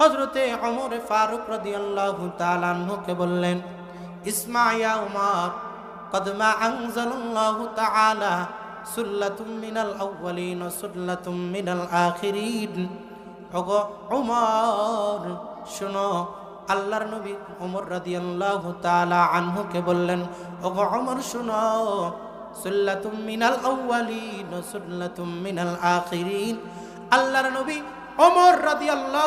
হজরতে অমর ফারুক রাদিয়াল্লাহু তাআলা আনহুকে বললেন, ইসমাইয়া উমর কদমা আনজালাল্লাহু তাআলা সুল্লাতুম মিনাল আউয়ালিন ওয়া সুল্লাতুম মিনাল আখিরিন। ওগো উমর, শুনো, আল্লাহর নবী ওমর রাদিয়াল্লাহু আনহুকে বললেন, ওগো ওমর শুনো, সুল্লাতুম মিনাল আউয়ালিন ওয়া সুল্লাতুম মিনাল আখিরিন। আল্লাহর নবী ওমর রাদি আল্লাহ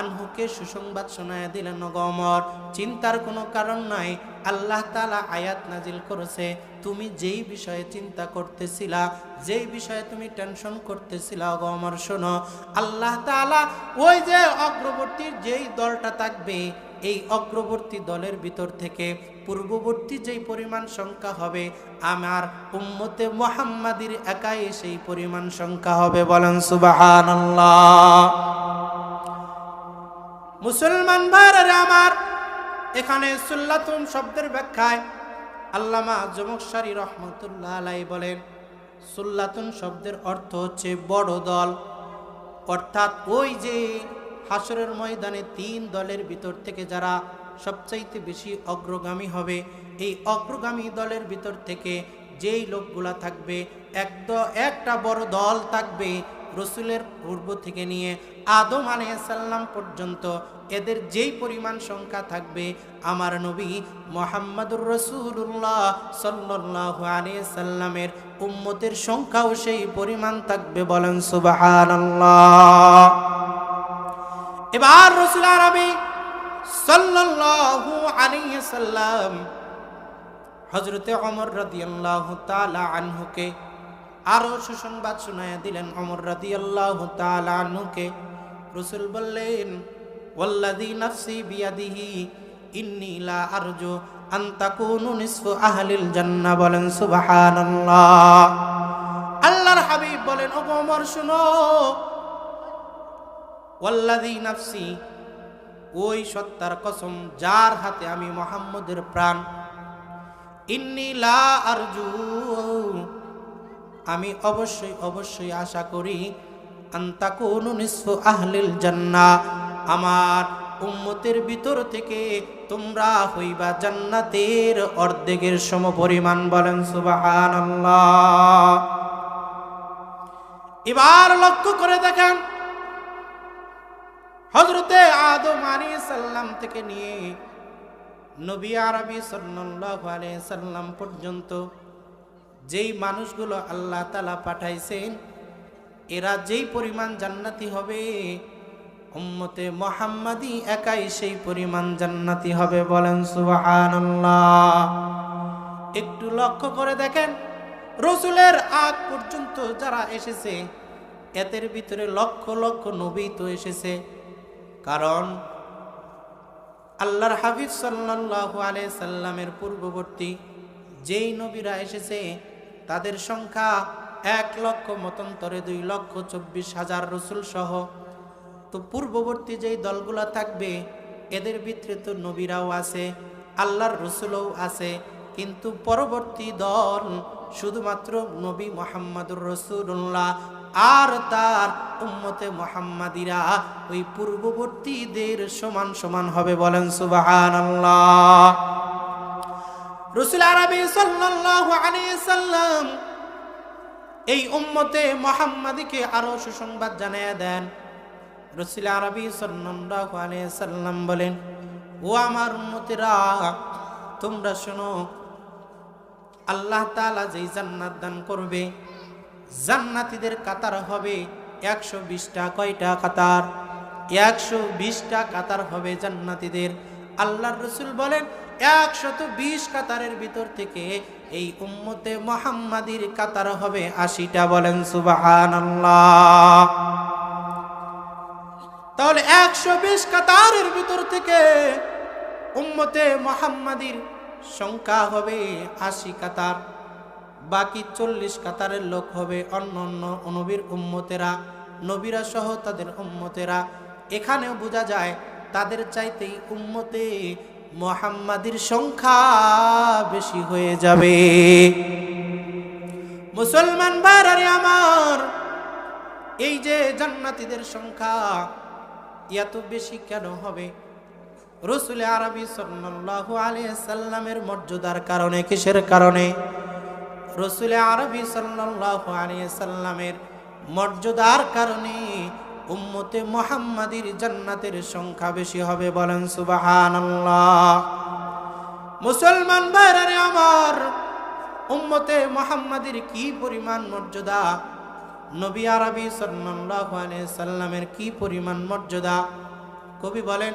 আনহুকে সুসংবাদ শোনায় দিলেন অমর চিন্তার কোনো কারণ নাই। আল্লাহ তালা আয়াত নাজিল করেছে। তুমি যেই বিষয়ে চিন্তা করতেছিলা, যেই বিষয়ে তুমি টেনশন করতেছিলা ওমর, শোনো। আল্লাহ তালা ওই যে অগ্রবর্তীর যেই দলটা থাকবে এই অগ্রবর্তী দলের ভিতর থেকে পূর্ববর্তী যেই পরিমাণ সংখ্যা হবে, আমার উম্মতে মোহাম্মাদির একাই সেই পরিমাণ সংখ্যা হবে। বলেন, সুবহানাল্লাহ। মুসলমান ভাইরা আমার এখানে সুল্লাতুম শব্দের ব্যাখ্যায় আল্লামা জমকসারি রহমতুল্লাহ আলাই বলেন সুল্লাতুন শব্দের অর্থ হচ্ছে বড় দল। অর্থাৎ ওই যে হাসরের ময়দানে তিন দলের ভিতর থেকে যারা সবচাইতে বেশি অগ্রগামী হবে, এই অগ্রগামী দলের ভিতর থেকে যেই লোকগুলা থাকবে এক একটা বড় দল থাকবে রসুলের পূর্ব থেকে নিয়ে আদম আলাইসাল্লাম পর্যন্ত। এদের যেই পরিমাণ সংখ্যা থাকবে, আমার নবী মোহাম্মদুর রসুল্লাহ সাল্লাহ আলিয়াল্লামের উম্মতের সংখ্যাও সেই পরিমাণ থাকবে বলেন সুবাহ এবার রসুল আরবি সাল্লাল্লাহু আলাইহি সাল্লাম হযরতে ওমর রাদিয়াল্লাহু তাআলা আনহুকে আরও সুসংবাদ শোনায়া দিলেন। ওমর রাদিয়াল্লাহু তাআলা আনহুকে রসুল বললেন, ওয়াল্লাযী নাফসি বিয়াদিহি ইন্নী লা আরজু আন তাকুনু নিসফু আহলিল জান্নাহ বলেন, সুবহানাল্লাহ। আল্লাহর হাবিব বলেন ও ওমর, শুনো ওয়াল্লাযী নাফসি, ওই সত্তার কসম যার হাতে আমি মোহাম্মদের প্রাণ। ইন্নি আরজু, আমি অবশ্যই অবশ্যই আশা করি আন্তাকুনু নিসফু আহলিল জান্নাহ আমার উম্মতের ভিতর থেকে তোমরা হইবা জান্নাতের অর্ধেকের সমপরিমাণ বলেন সুবহানাল্লাহ। এবার লক্ষ্য করে দেখেন হজরতে আদম আলী সাল্লাম থেকে নিয়ে নবী আরবি আলাইহি সাল্লাম পর্যন্ত যেই মানুষগুলো আল্লাহ তালা পাঠাইছেন, এরা যেই পরিমাণ জান্নাতি হবে, উম্মতে মোহাম্মদি একাই সেই পরিমাণ জান্নাতি হবে বলেন সুবহানাল্লাহ। একটু লক্ষ্য করে দেখেন, রসুলের আগ পর্যন্ত যারা এসেছে, এদের ভিতরে লক্ষ লক্ষ নবী তো এসেছে। কারণ আল্লাহর হাফিজ সাল্লাল্লাহু আলাইহি সাল্লামের পূর্ববর্তী যেই নবীরা এসেছে, তাদের সংখ্যা এক লক্ষ মতন্তরে দুই লক্ষ চব্বিশ হাজার রসুল সহ। তো পূর্ববর্তী যেই দলগুলা থাকবে, এদের ভিতরে তো নবীরাও আছে, আল্লাহর রসুলও আছে। কিন্তু পরবর্তী দল শুধুমাত্র নবী মোহাম্মদুর রসুল্লাহ আর তার উম্মতে মোহাম্মাদিরা ওই পূর্ববর্তীদের সমান সমান হবে বলেন সুবাহান রসুল আরবি সাল্লাল্লাহু সাল্লাম এই উম্মতে মোহাম্মদীকে আরও সুসংবাদ জানিয়ে দেন। রসুল আরবি সাল্লাল্লাহু সাল্লাম বলেন, ও আমার উম্মতেরা, তোমরা শোনো, আল্লাহ তাআলা যেই জান্নাত দান করবে জান্নাতীদের কাতার হবে একশো বিশটা, কয়টা কাতার? একশো বিশটা কাতার হবে জান্নাতীদের। আল্লাহর রসুল বলেন, একশত বিশ কাতারের ভিতর থেকে এই উম্মতে মোহাম্মাদির কাতার হবে আশিটা। বলেন সুবাহান তাহলে একশো বিশ কাতারের ভিতর থেকে উম্মতে মোহাম্মাদির সংখ্যা হবে আশি কাতার। বাকি চল্লিশ কাতারের লোক হবে অন্য অন্য নবীর উম্মতেরা, নবীরা সহ তাদের উম্মতেরা। এখানেও বোঝা যায়, তাদের চাইতেই উম্মতে মোহাম্মাদির সংখ্যা বেশি হয়ে যাবে। মুসলমান ভাইরারে আমার, এই যে জান্নাতীদের সংখ্যা এত বেশি কেন হবে? রসুল আরবি সাল্লাল্লাহু আলাইহি সাল্লামের মর্যাদার কারণে, কিসের কারণে? রসুল আরবি সাল্লামের মর্যাদার কারণে উম্মতে মুহাম্মাদির জান্নাতের সংখ্যা বেশি হবে বলেন সুবহানাল্লাহ। মুসলমান ভাইরারে আমার, উম্মতে মুহাম্মাদির কি পরিমাণ মর্যাদা? নবী আরবি সাল্লাল্লাহু আলাইহি সাল্লামের কি পরিমাণ মর্যাদা? কবি বলেন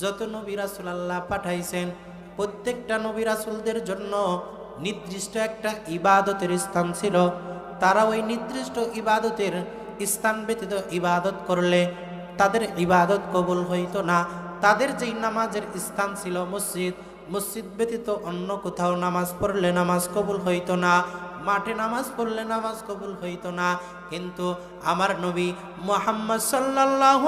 যত নবী রাসূল আল্লাহ পাঠাইছেন, প্রত্যেকটা নবী রাসূলদের জন্য নির্দিষ্ট একটা ইবাদতের স্থান ছিল। তারা ওই নির্দিষ্ট ইবাদতের স্থান ব্যতীত ইবাদত করলে তাদের ইবাদত কবুল হইতো না। তাদের যেই নামাজের স্থান ছিল মসজিদ মসজিদ ব্যতীত অন্য কোথাও নামাজ পড়লে নামাজ কবুল হইতো না। মাঠে নামাজ পড়লে নামাজ কবুল হইতো না। কিন্তু আমার নবী মোহাম্মদ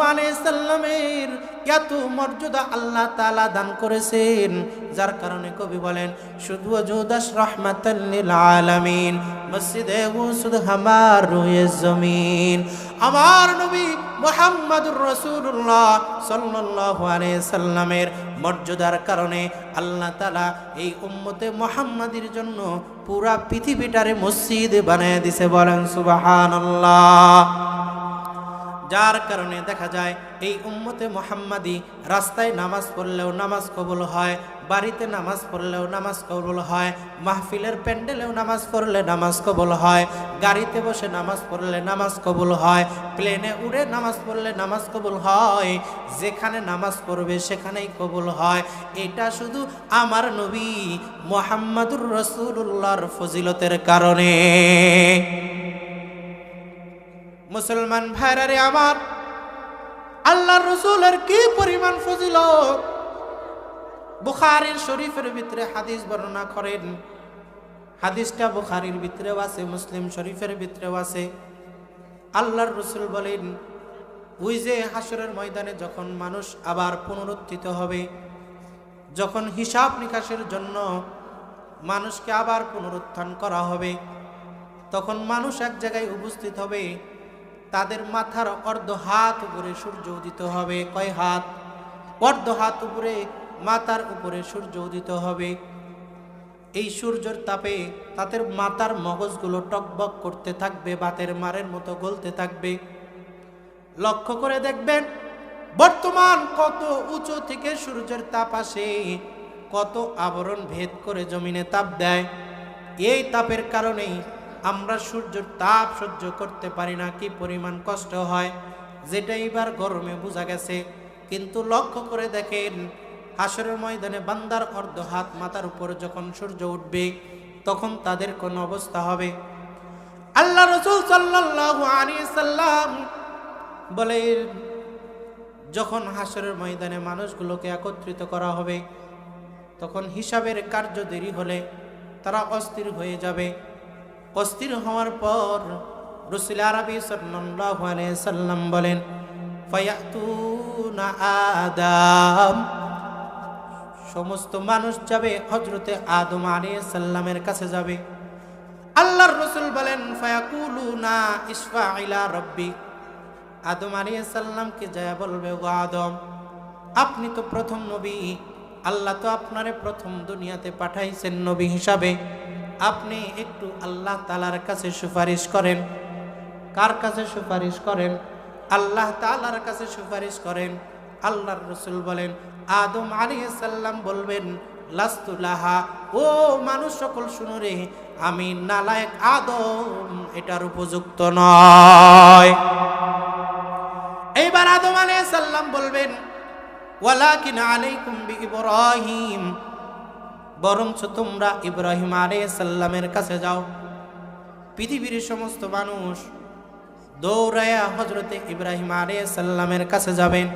আলাইহি সাল্লামের এত মর্যাদা আল্লাহ তালা দান করেছেন, যার কারণে কবি বলেন, শুধু জুদাস রহমাতাল লিল আলামিন, মসজিদে ওসুদ হামার রুয়ে জমিন। আমার নবী মোহাম্মদুর রসুল্লাহ সাল্লাহ সাল্লামের মর্যাদার কারণে আল্লাহ তালা এই উম্মতে মোহাম্মদের জন্য পুরা পৃথিবীটারে মসজিদ বানিয়ে দিছে বলেন সুবহানাল্লাহ। যার কারণে দেখা যায়, এই উম্মতে মোহাম্মদী রাস্তায় নামাজ পড়লেও নামাজ কবুল হয়, বাড়িতে নামাজ পড়লেও নামাজ কবুল হয়, মাহফিলের প্যান্ডেলেও নামাজ পড়লে নামাজ কবুল হয়, গাড়িতে বসে নামাজ পড়লে নামাজ কবুল হয়, প্লেনে উড়ে নামাজ পড়লে নামাজ কবুল হয়, যেখানে নামাজ পড়বে সেখানেই কবুল হয়। এটা শুধু আমার নবী মোহাম্মদুর রসুল্লাহর ফজিলতের কারণে। মুসলমান ভাইরারে আমার, আল্লাহ রসুলের কি পরিমাণ ফজিল বুখারির শরীফের ভিতরে হাদিস বর্ণনা করেন, হাদিসটা বুখারির ভিতরেও আছে, মুসলিম শরীফের ভিতরেও আছে। আল্লাহর রসুল বলেন, ওই যে হাসরের ময়দানে যখন মানুষ আবার পুনরুত্থিত হবে, যখন হিসাব নিকাশের জন্য মানুষকে আবার পুনরুত্থান করা হবে, তখন মানুষ এক জায়গায় উপস্থিত হবে তাদের মাথার অর্ধ হাত উপরে সূর্য উদিত হবে। কয় হাত? অর্ধ হাত উপরে, মাথার উপরে সূর্য উদিত হবে। এই সূর্যের তাপে তাদের মাথার মগজগুলো টকবক করতে থাকবে, বাতের মারের মতো গলতে থাকবে। লক্ষ্য করে দেখবেন, বর্তমান কত উঁচু থেকে সূর্যের তাপ আসে, কত আবরণ ভেদ করে জমিনে তাপ দেয়। এই তাপের কারণেই আমরা সূর্যের তাপ সহ্য করতে পারি না, কি পরিমাণ কষ্ট হয়? যেটা এবার গরমে বোঝা গেছে। কিন্তু লক্ষ্য করে দেখেন, হাসরের ময়দানে বান্দার অর্ধ হাত মাথার উপর যখন সূর্য উঠবে, তখন তাদের কোন অবস্থা হবে? আল্লাহ রসুল সাল্লাম বলে যখন হাসরের ময়দানে মানুষগুলোকে একত্রিত করা হবে, তখন হিসাবের কার্য দেরি হলে তারা অস্থির হয়ে যাবে। অস্থির হওয়ার পর রসুল আরবি সাল্লাম বলেন আদম। সমস্ত মানুষ যাবে হজরতে আদম আলাইহিস সাল্লামের কাছে যাবে। আল্লাহর রসুল বলেন, ফায়াকুলুনা ইসফা ইলা রব্বি। আদম আলাইহিস সাল্লামকে যায় বলবে, ও আদম, আপনি তো প্রথম নবী, আল্লাহ তো আপনারে প্রথম দুনিয়াতে পাঠাইছেন নবী হিসাবে। আপনি একটু আল্লাহ তালার কাছে সুপারিশ করেন। কার কাছে সুপারিশ করেন? আল্লাহ তালার কাছে সুপারিশ করেন। আল্লাহর রসুল বলেন, আদম আলী সাল্লাম বলবেন লাস্তুলাহা ও মানুষ সকল শুনো রে, আমি নালায়ক আদম, এটার উপযুক্ত নয়। এইবার আদম আলী সাল্লাম বলবেন, ওয়ালাকিন আলাইকুম বি ইব্রাহিম। বরঞ্চ তোমরা ইব্রাহিম আলে সাল্লামের কাছে যাও। পৃথিবীর সমস্ত মানুষ দৌড়ায়া হজরতে ইব্রাহিম আলে সাল্লামের কাছে যাবেন।